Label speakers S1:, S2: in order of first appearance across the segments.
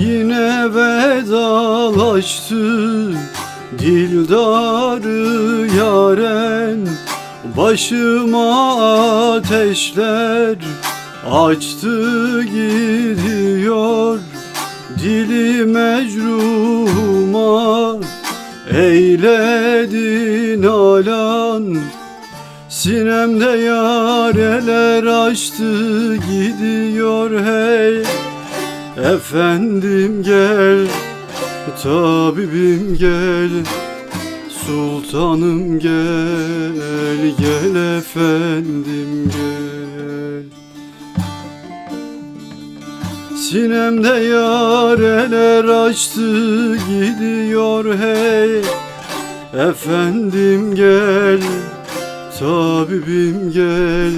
S1: Yine vedalaştı Dildarı yaren. Başıma ateşler Açtı gidiyor. Dili mecruhuma Eyledin alan. Sinemde yareler açtı gidiyor. Hey Efendim gel, tabibim gel Sultanım gel, gel efendim gel. Sinemde yareler açtı gidiyor hey. Efendim gel, tabibim gel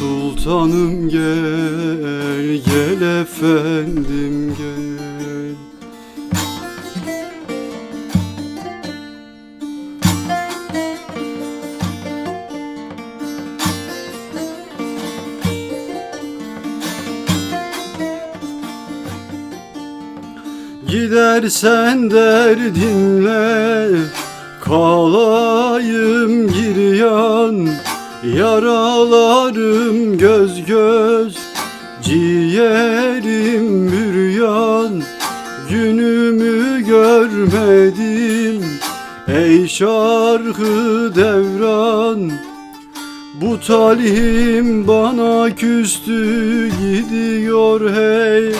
S1: Sultanım gel, gel efendim gel. Gidersen derdinle Kalayım giryan Yaralarım göz göz Ciğerim büryan. Günümü görmedim Ey şarkı devran. Bu talihim bana küstü gidiyor hey.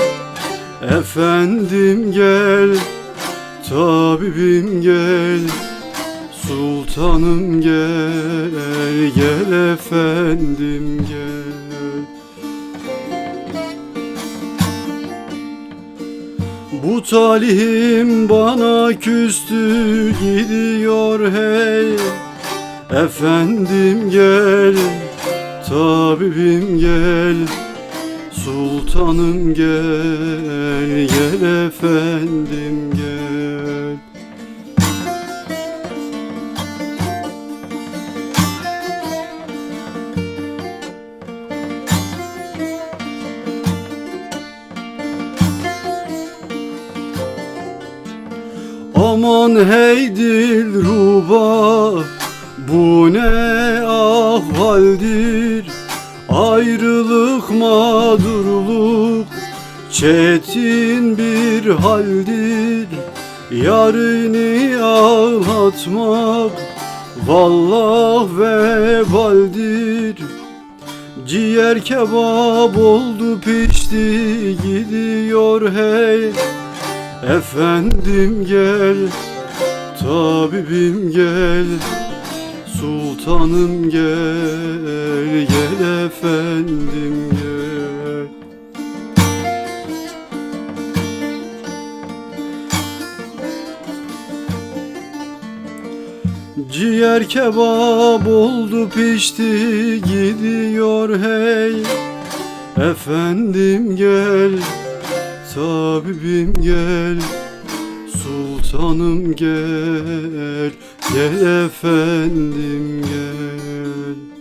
S1: Efendim gel, tabibim gel, sultanım gel, gel efendim gel. Bu talihim bana küstü gidiyor hey. Efendim gel, tabibim gel. Sultanım gel, gel efendim gel Aman hey Dilruba Bu ne ahvaldir Ayrılık mağdurluk Çetin bir haldir. Yarını ağlatmak Vallah vebaldir Ciğer kebap oldu pişti gidiyor hey Efendim gel, tabibim gel Sultanım gel, gel efendim gel. Ciğer kebap oldu pişti gidiyor hey. Efendim gel, tabibim gel Sultanım gel, gel efendim gel